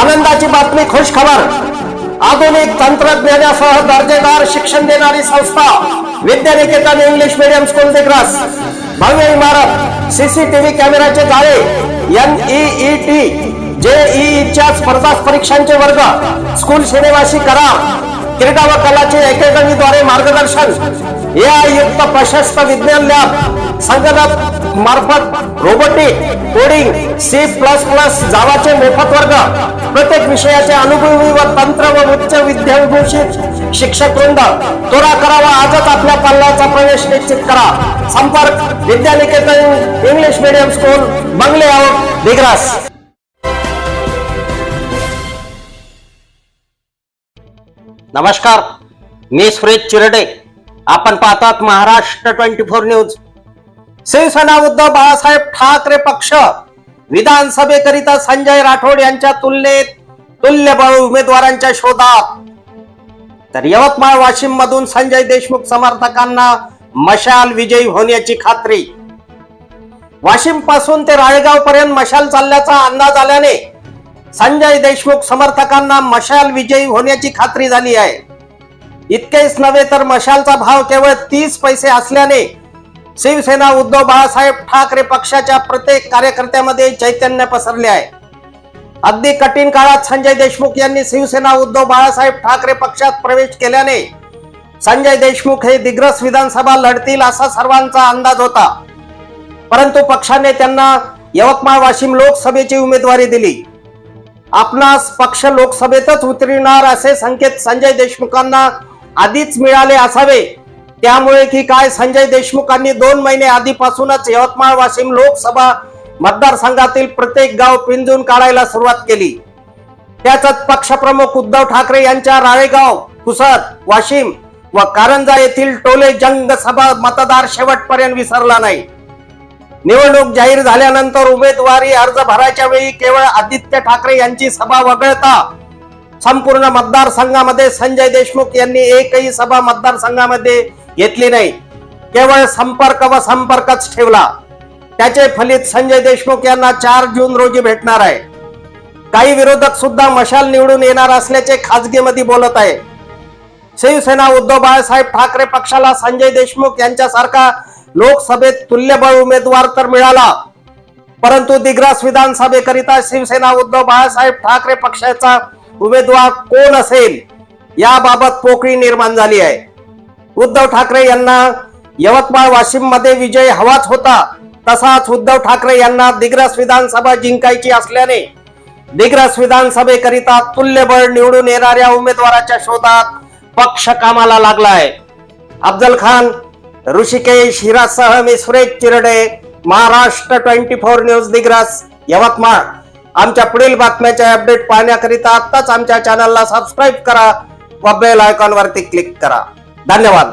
आनंदाची बातमी खुश खबर. आधुनिक तंत्रज्ञानासह दर्जेदार शिक्षण देणारी संस्था Vidyaniketan English medium school Digras भव्य इमारत सीसीटीव्ही कॅमेराचे जाळे एन ई टी जेईच्या स्पर्धा परीक्षांचे वर्ग स्कूल श्रेणीवासी करार. क्रीडा व कलाचे अकॅडमीद्वारे मार्गदर्शन या युक्त प्रशस्त विज्ञान लॅब संगणक मार्फत robotic coding C plus plus जावाचे मोफत वर्ग प्रत्येक विषयाचे अनुभवी व तंत्र व उच्च विद्याभूषित शिक्षक वृंद तोरा करावा आजच आपल्या पाल्याचा प्रवेश निश्चित करा. संपर्क विद्यानिकेतन इंग्लिश मीडियम स्कूल बंगले आउट दिग्रास. नमस्कार मी सुरेश चिरडे. आपण पाहतात Maharashtra twenty four news. Shivsena Uddhav Balasaheb Thackeray पक्ष विधानसभेकरिता संजय राठोड यांच्या तुलनेत तुल्यबळ उमेदवारांच्या शोधात. तर यवतमाळ वाशिम मधून संजय देशमुख समर्थकांना मशाल विजयी होण्याची खात्री. वाशिमपासून ते राळेगाव पर्यंत मशाल चालल्याचा अंदाज आल्याने संजय देशमुख समर्थकांना मशाल विजयी होण्याची खात्री झाली आहे. इतकेच नव्हे तर मशालचा भाव केवळ तीस पैसे असल्याने शिवसेना उद्धव बाळासाहेब ठाकरे पक्षाच्या प्रत्येक कार्यकर्त्यामध्ये चैतन्य पसरले आहे. अगदी कठीण काळात संजय देशमुख यांनी शिवसेना उद्धव बाळासाहेब ठाकरे पक्षात प्रवेश केल्याने संजय देशमुख हे दिग्रस विधानसभा लढतील असा सर्वांचा अंदाज होता. परंतु पक्षाने त्यांना यवतमाळ वाशिम लोकसभेची उमेदवारी दिली. आपणास पक्ष लोकसभेतच उतरणार असे संकेत संजय देशमुखांना आधीच मिळाले असावे. त्यामुळे की काय संजय देशमुखांनी दोन महिने आधीपासूनच यवतमाळ वाशिम लोकसभा मतदारसंघातील प्रत्येक गाव पिंजून काढायला सुरुवात केली. त्याचाच पक्षप्रमुख उद्धव ठाकरे यांच्या राळेगाव पुसद वाशिम व कारंजा येथील टोले जंग सभा मतदार शेवटपर्यंत विसरला नाही. निवडणूक जाहीर झाल्यानंतर उमेदवारी अर्ज भरायच्या वेळी केवळ आदित्य ठाकरे यांची सभा वगळता संपूर्ण मतदारसंघामध्ये संजय देशमुख यांनी एकही सभा मतदारसंघामध्ये घेतली नाही. केवळ संपर्क व संपर्कच ठेवला. त्याचे फलित संजय देशमुख यांना चार जून रोजी भेटणार आहे. काही विरोधक सुद्धा मशाल निवडून येणार असल्याचे खासगीमध्ये बोलत आहे. शिवसेना उद्धव बाळासाहेब ठाकरे पक्षाला संजय देशमुख यांच्यासारखा लोकसभेत तुल्यबळ उमेदवार तर मिळाला. परंतु दिग्रास विधानसभेकरिता शिवसेना उद्धव बाळासाहेब ठाकरे पक्षाचा उमेदवार कोण असेल? याबाबत पोकळी निर्माण झाली आहे. उद्धव ठाकरे यांना यवतमाळ वाशिममध्ये विजय हवाच होता. तसाच उद्धव ठाकरे यांना दिग्रस विधानसभा जिंकायची असल्याने दिग्रस विधानसभेकरिता तुल्यबळ निवडून येणाऱ्या उमेदवाराच्या शोधात पक्ष कामाला आहे. अफजल खान ऋषिकेश हिरासह मी Suresh Chirde Maharashtra twenty four news Digras Yavatmal. आमच्या पुढील बातम्याचे अपडेट पाहण्याकरिता आत्ताच आमच्या चॅनलला सबस्क्राईब करा व बेल आयकॉन वरती क्लिक करा. धन्यवाद.